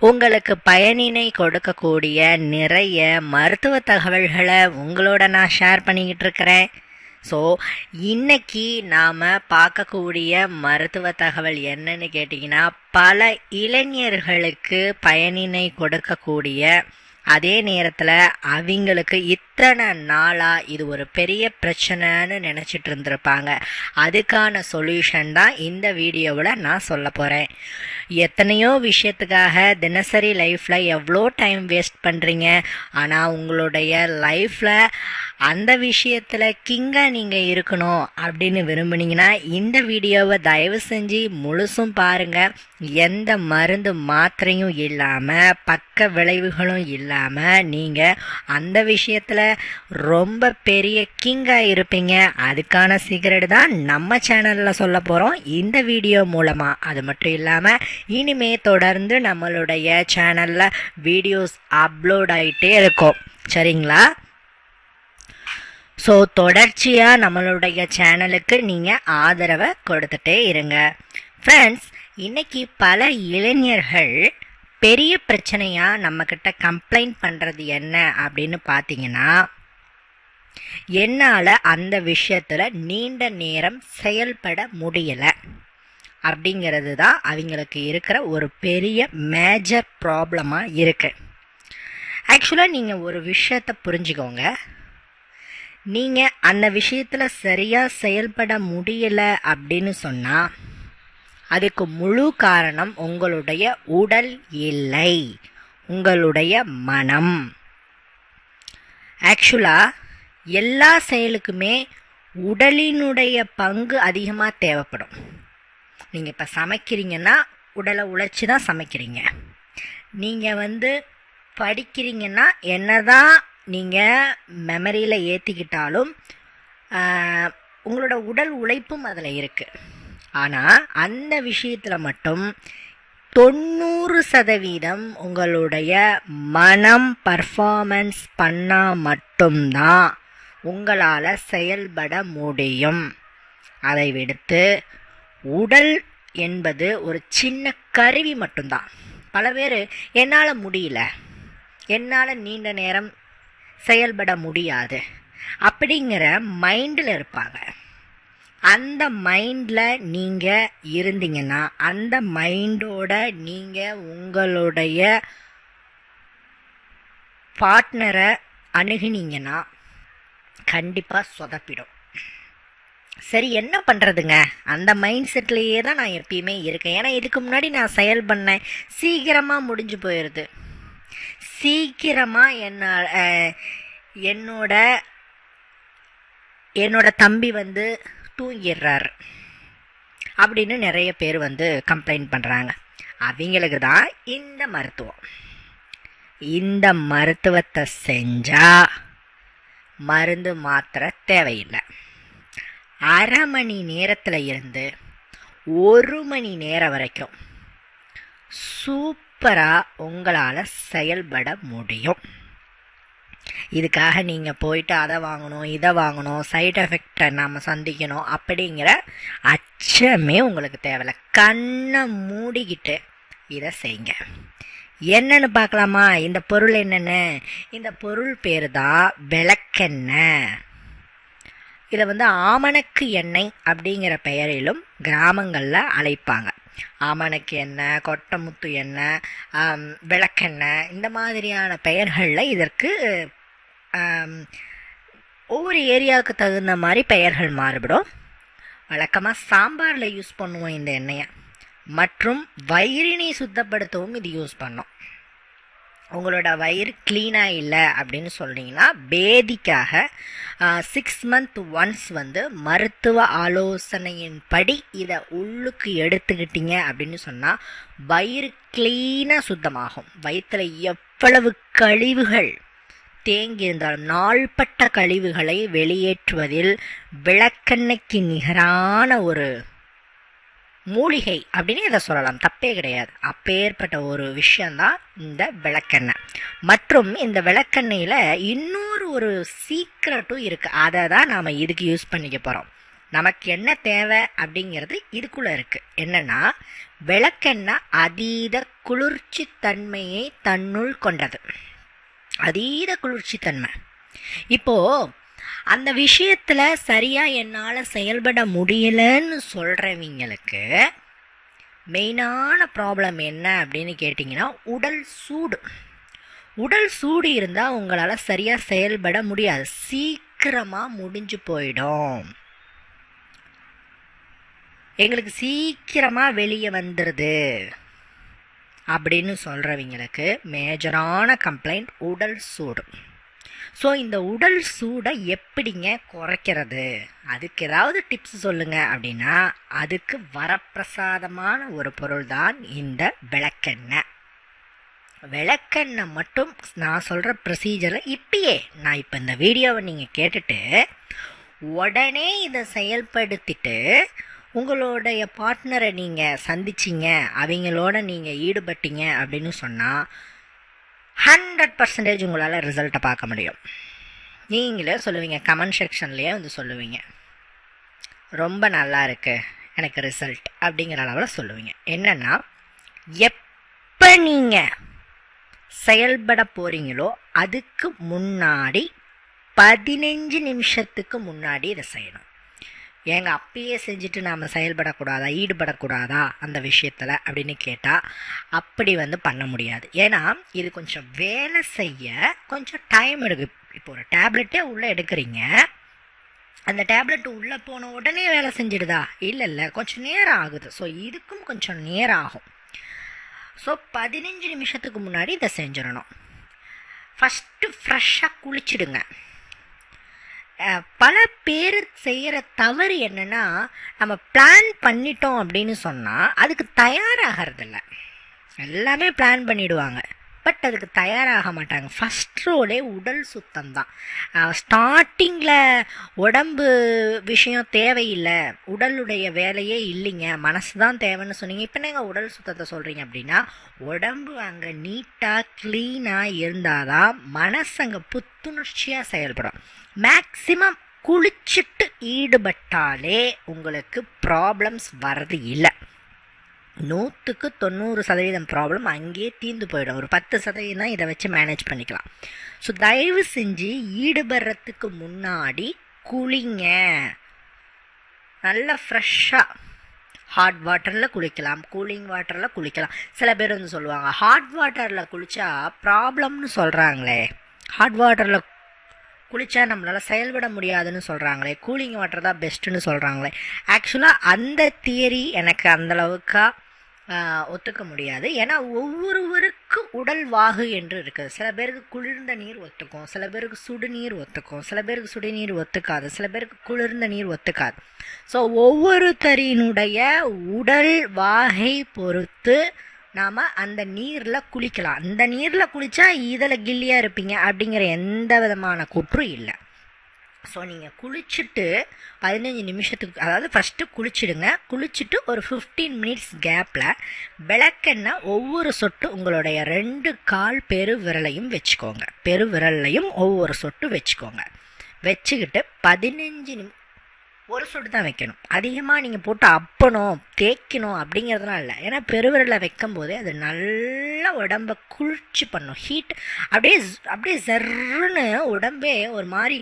உங்களுக்கு பயனினை கொடுக்கக்கூடிய நிறைய மருத்துவ தகவல்களை உங்களோட நான் ஷேர் பண்ணிக்கிட்டு இருக்கிறேன். ஸோ இன்னைக்கு நாம் பார்க்கக்கூடிய மருத்துவ தகவல் என்னன்னு கேட்டிங்கன்னா பல இளைஞர்களுக்கு பயனினை கொடுக்கக்கூடிய அதே நேரத்தில் அவங்களுக்கு இத்தனை நாளாக இது ஒரு பெரிய பிரச்சனைன்னு நினச்சிட்டு இருந்திருப்பாங்க. அதுக்கான சொல்யூஷன் தான் இந்த வீடியோவில் நான் சொல்ல போகிறேன் எத்தனையோ விஷயத்துக்காக தினசரி லைஃப்பில் எவ்வளோ டைம் வேஸ்ட் பண்ணுறீங்க ஆனால் உங்களுடைய லைஃப்பில் அந்த விஷயத்தில் கிங்காக நீங்கள் இருக்கணும் அப்படின்னு விரும்புனீங்கன்னா இந்த வீடியோவை தயவு செஞ்சு முழுசும் பாருங்கள் எந்த மருந்து மாத்திரையும் இல்லாமல் பக்க விளைவுகளும் இல்லை இல்லாமல் நீங்கள் அந்த விஷயத்தில் ரொம்ப பெரிய கிங்காக இருப்பீங்க. அதுக்கான சீக்ரெட் தான் நம்ம சேனலில் சொல்ல போகிறோம் இந்த வீடியோ மூலமாக அது மட்டும் இல்லாமல் இனிமே தொடர்ந்து நம்மளுடைய சேனலில் வீடியோஸ் அப்லோட் ஆகிட்டே இருக்கும். சரிங்களா? ஸோ தொடர்ச்சியாக நம்மளுடைய சேனலுக்கு நீங்கள் ஆதரவை கொடுத்துட்டே இருங்க. ஃப்ரெண்ட்ஸ் இன்னைக்கு பல இளைஞர்கள் பெரிய பிரச்சனையாக நம்மக்கிட்ட கம்ப்ளைண்ட் பண்ணுறது என்ன அப்படின்னு பார்த்தீங்கன்னா என்னால் அந்த விஷயத்தில் நீண்ட நேரம் செயல்பட முடியலை. அப்படிங்கிறது தான் அவங்களுக்கு இருக்கிற ஒரு பெரிய மேஜர் ப்ராப்ளமாக இருக்குது ஆக்சுவலாக நீங்கள் ஒரு விஷயத்தை புரிஞ்சுக்கோங்க. நீங்கள் அந்த விஷயத்தில் சரியாக செயல்பட முடியலை அப்படின்னு சொன்னால் அதுக்கு முழு காரணம் உங்களுடைய உடல் இல்லை உங்களுடைய மனம். ஆக்சுவலாக எல்லா செயலுக்குமே உடலினுடைய பங்கு அதிகமாக தேவைப்படும். நீங்கள் இப்போ சமைக்கிறீங்கன்னா உடலை உழைச்சி தான் சமைக்கிறீங்க. நீங்கள் வந்து படிக்கிறீங்கன்னா என்ன தான் நீங்கள் மெமரியில் ஏற்றிக்கிட்டாலும் உங்களோட உடல் உழைப்பும் அதில் இருக்குது ஆனால் அந்த விஷயத்தில் மட்டும் தொண்ணூறு சதவீதம் உங்களுடைய மனம் பர்ஃபார்மன்ஸ் பண்ணால் மட்டும்தான் உங்களால் செயல்பட முடியும். அதை விடுத்து உடல் என்பது ஒரு சின்ன கருவி மட்டும்தான். பல பேர் என்னால் முடியல. என்னால் நீண்ட நேரம் செயல்பட முடியாது. அப்படிங்கிற மைண்டில் இருப்பாங்க. அந்த மைண்டில் நீங்கள் இருந்தீங்கன்னா அந்த மைண்டோட நீங்கள் உங்களுடைய பார்ட்னரை அணுகினீங்கன்னா கண்டிப்பாக சொதப்பிடும். சரி என்ன பண்ணுறதுங்க அந்த மைண்ட் செட்லேயே தான் நான் எப்பயுமே இருக்கேன். ஏன்னா இதுக்கு முன்னாடி நான் செயல் பண்ணேன். சீக்கிரமாக முடிஞ்சு போயிடுது சீக்கிரமாக என்ன என்னோட என்னோட தம்பி வந்து தூங்கிடுறாரு. அப்படின்னு நிறைய பேர் வந்து கம்ப்ளைண்ட் பண்ணுறாங்க அவங்களுக்கு தான் இந்த மருத்துவம். இந்த மருத்துவத்தை செஞ்சால் மருந்து மாத்திரை தேவையில்லை. அரை மணி நேரத்தில் இருந்து ஒரு மணி நேரம் வரைக்கும் சூப்பராக உங்களால் செயல்பட முடியும். இதுக்காக நீங்கள் போயிட்டு அதை வாங்கணும் இதை வாங்கணும் சைட் எஃபெக்டை நாம் சந்திக்கணும் அப்படிங்கிற அச்சமே உங்களுக்கு தேவையில்ல. கண்ணை மூடிக்கிட்டு இதை செய்யுங்க. என்னன்னு பார்க்கலாமா? இந்த பொருள் என்னென்னு? இந்த பொருள் பேர் தான் விளக்கெண்ணெய் இதை வந்து ஆமணக்கு எண்ணெய் அப்படிங்கிற பெயரிலும் கிராமங்களில் அழைப்பாங்க. ஆமணக்கு எண்ணெய் கொட்டமுத்து எண்ணெய் விளக்கெண்ணெய் இந்த மாதிரியான பெயர்களில் இதற்கு ஒவ்வொரு ஏரியாவுக்கு தகுந்த மாதிரி பெயர்கள் மாறுபடும். வழக்கமாக சாம்பாரில் யூஸ் பண்ணுவோம் இந்த எண்ணெயை. மற்றும் வயிறினை சுத்தப்படுத்தவும் இது யூஸ் பண்ணோம். உங்களோட வயிறு க்ளீனாக இல்லை அப்படின்னு சொல்கிறீங்கன்னா பேதிக்காக சிக்ஸ் மந்த் ஒன்ஸ் வந்து மருத்துவ ஆலோசனையின்படி இதை உள்ளுக்கு எடுத்துக்கிட்டீங்க அப்படின்னு சொன்னால் வயிறு க்ளீனாக சுத்தமாகும். வயிற்றில் எவ்வளவு கழிவுகள் தேங்கியிருந்தாலும் நாள்பட்ட கழிவுகளை வெளியேற்றுவதில் விளக்கெண்ணெய்க்கு நிகரான ஒரு மூலிகை அப்படின்னு இதை சொல்லலாம். தப்பே கிடையாது. அப்பேற்பட்ட ஒரு விஷயந்தான் இந்த விளக்கெண்ணெய். மற்றும் இந்த விளக்கெண்ணெயில் இன்னொரு ஒரு சீக்ரெட்டும் இருக்குது அதை தான் நாம் இதுக்கு யூஸ் பண்ணிக்க போகிறோம் நமக்கு என்ன தேவை அப்படிங்கிறது இதுக்குள்ளே இருக்குது என்னென்னா விளக்கெண்ணெய் அதீத குளிர்ச்சி தன்மையை தன்னுள் கொண்டது. அதீத குளிர்ச்சி தன்மை இப்போது அந்த விஷயத்தில் சரியாக என்னால் செயல்பட முடியலன்னு சொல்கிறவங்களுக்கு மெயினான ப்ராப்ளம் என்ன அப்படின்னு கேட்டிங்கன்னா உடல் சூடு. உடல் சூடு இருந்தால் உங்களால் சரியாக செயல்பட முடியாது. சீக்கிரமாக முடிஞ்சு போயிடும். எங்களுக்கு சீக்கிரமாக வெளியே வந்துடுது அப்படின்னு சொல்கிறவங்களுக்கு மேஜரான கம்ப்ளைண்ட் உடல் சூடு. ஸோ இந்த உடல் சூடை எப்படிங்க குறைக்கிறது? அதுக்கு ஏதாவது டிப்ஸ் சொல்லுங்கள் அப்படின்னா அதுக்கு வரப்பிரசாதமான ஒரு பொருள் தான் இந்த விளக்கெண்ணெய். விளக்கெண்ணெய் மட்டும் நான் சொல்கிற ப்ரொசீஜரை இப்பயே நான் இப்போ இந்த வீடியோவை நீங்கள் கேட்டுட்டு உடனே இதை செயல்படுத்திட்டு உங்களுடைய பார்ட்னரை நீங்கள் சந்திச்சிங்க அவங்களோட நீங்கள் ஈடுபட்டீங்க அப்படின்னு சொன்னால் ஹண்ட்ரட் பர்சன்டேஜ் உங்களால் ரிசல்ட்டை பார்க்க முடியும். நீங்களே சொல்லுவீங்க கமெண்ட் செக்ஷன்லேயே வந்து சொல்லுவீங்க. ரொம்ப நல்லா இருக்குது எனக்கு ரிசல்ட் அப்படிங்கிற அளவில் சொல்லுவீங்க. என்னென்னா எப்போ நீங்கள் செயல்பட போகிறீங்களோ அதுக்கு முன்னாடி பதினஞ்சு நிமிஷத்துக்கு முன்னாடி இதை செய்யணும். ஏங்க அப்பயே செஞ்சுட்டு நாம் செயல்படக்கூடாதா ஈடுபடக்கூடாதா அந்த விஷயத்தில் அப்படின்னு கேட்டால் அப்படி வந்து பண்ண முடியாது. ஏன்னா இது கொஞ்சம் வேலை செய்ய கொஞ்சம் டைம் எடுக்கு. இப்போ ஒரு டேப்லெட்டே உள்ளே எடுக்கிறீங்க. அந்த டேப்லெட் உள்ளே போன உடனே வேலை செஞ்சிடுதா? இல்லை இல்லை கொஞ்சம் நேரம் ஆகுது. ஸோ இதுக்கும் கொஞ்சம் நேரம் ஆகும். ஸோ பதினஞ்சு நிமிஷத்துக்கு முன்னாடி இதை செஞ்சிடணும். ஃபஸ்ட்டு ஃப்ரெஷ்ஷாக குளிச்சிடுங்க. பல பேர் செய்கிற தவறு என்னென்னா நம்ம பிளான் பண்ணிட்டோம் அப்படின்னு சொன்னால் அதுக்கு தயாராகிறதில்ல. எல்லாமே பிளான் பண்ணிடுவாங்க. பட் அதுக்கு தயாராக மாட்டாங்க. ஃபஸ்ட் ரோலே உடல் சுத்தம் தான் ஸ்டார்டிங்கில் உடம்பு விஷயம் தேவையில்லை. உடலுடைய வேலையே இல்லைங்க. மனசு தான் தேவைன்னு சொன்னீங்க. இப்போ நீங்கள் உடல் சுத்தத்தை சொல்கிறீங்க அப்படின்னா உடம்பு அங்கே நீட்டாக க்ளீனாக இருந்தால் தான் மனசு அங்கே புத்துணர்ச்சியாக செயல்படும். மேக்சிமம் குளிச்சுட்டு ஈடுபட்டாலே உங்களுக்கு ப்ராப்ளம்ஸ் வர்றது இல்லை. நூற்றுக்கு தொண்ணூறு சதவீதம் ப்ராப்ளம் அங்கேயே தீர்ந்து போயிடும். ஒரு பத்து சதவீதம் தான் இதை வச்சு மேனேஜ் பண்ணிக்கலாம். ஸோ தயவு செஞ்சு ஈடுபடுறதுக்கு முன்னாடி குளிங்க. நல்லா ஃப்ரெஷ்ஷாக ஹாட் வாட்டரில் குளிக்கலாம். கூலிங் வாட்டரில் குளிக்கலாம். சில பேர் வந்து சொல்லுவாங்க ஹாட் வாட்டரில் குளித்தா ப்ராப்ளம்னு சொல்கிறாங்களே ஹாட் வாட்டரில் குளித்தா நம்மளால் செயல்பட முடியாதுன்னு சொல்கிறாங்களே கூலிங் வாட்டர் தான் பெஸ்ட்டுன்னு சொல்கிறாங்களே ஆக்சுவலாக அந்த தியரி எனக்கு அந்தளவுக்காக ஒத்துக்க முடியாது. ஏன்னா ஒவ்வொருவருக்கும் உடல் வாகு என்று இருக்குது. சில பேருக்கு குளிர்ந்த நீர் ஒத்துக்கும் சில பேருக்கு சுடுநீர் ஒத்துக்கும் சில பேருக்கு சுடுநீர் ஒத்துக்காது சில பேருக்கு குளிர்ந்த நீர் ஒத்துக்காது. ஸோ ஒவ்வொருத்தரினுடைய உடல் வாகை பொறுத்து நாம் அந்த நீரில் குளிக்கலாம். அந்த நீரில் குளித்தா இதில் கில்லியாக இருப்பீங்க அப்படிங்கிற எந்த விதமான குற்றும் இல்லை. ஸோ நீங்கள் குளிச்சுட்டு பதினஞ்சு நிமிஷத்துக்கு அதாவது ஃபஸ்ட்டு குளிச்சுடுங்க. குளிச்சுட்டு ஒரு ஃபிஃப்டீன் மினிட்ஸ் கேப்பில் விளக்கெண்ணெய் ஒவ்வொரு சொட்டு உங்களுடைய ரெண்டு கால் பெரு விரலையும் வச்சுக்கோங்க. பெரு விரல்லையும் ஒவ்வொரு சொட்டு வச்சுக்கோங்க. வச்சுக்கிட்டு பதினஞ்சு நிமி ஒரு சொட்டு தான் வைக்கணும். அதிகமாக நீங்கள் போட்டு அப்பணும் தேய்க்கணும் அப்படிங்கிறதுலாம் இல்லை. ஏன்னா பெருவிரலை வைக்கும் போதே அது நல்லா உடம்பை குளிர்ச்சி பண்ணும். ஹீட் அப்படியே அப்படியே ஜர்ன்னு உடம்பே ஒரு மாதிரி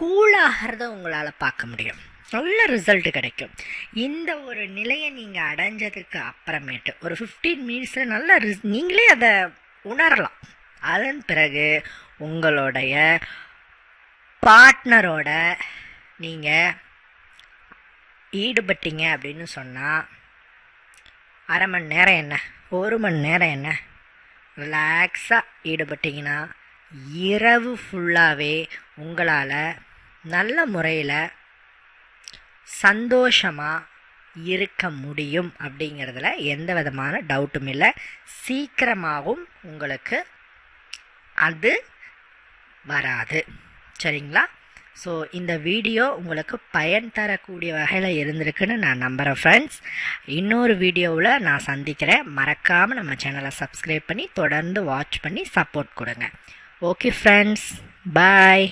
கூலாகிறத உங்களால் பார்க்க முடியும். நல்ல ரிசல்ட் கிடைக்கும். இந்த ஒரு நிலையை நீங்கள் அடைஞ்சதுக்கு அப்புறமேட்டு ஒரு ஃபிஃப்டீன் மினிட்ஸில் நல்ல ரிஸ் நீங்களே அதை உணரலாம். அதன் பிறகு உங்களுடைய பார்ட்னரோட நீங்கள் ஈடுபட்டீங்க அப்படின்னு சொன்னால் அரை மணி நேரம் என்ன? ஒரு மணி நேரம் என்ன? ரிலாக்ஸாக ஈடுபட்டிங்கன்னா இரவு ஃபுல்லாகவே உங்களால் நல்ல முறையில் சந்தோஷமாக இருக்க முடியும் அப்படிங்கிறதுல எந்த விதமான டவுட்டும் இல்லை. சீக்கிரமாகவும் உங்களுக்கு அது வராது. சரிங்களா? ஸோ இந்த வீடியோ உங்களுக்கு பயன் தரக்கூடிய வகையில் இருந்திருக்குன்னு நான் நம்புகிறேன் ஃப்ரெண்ட்ஸ் இன்னொரு வீடியோவில் நான் சந்திக்கிறேன். மறக்காமல் நம்ம சேனலை சப்ஸ்கிரைப் பண்ணி தொடர்ந்து வாட்ச் பண்ணி சப்போர்ட் கொடுங்க. Okay friends bye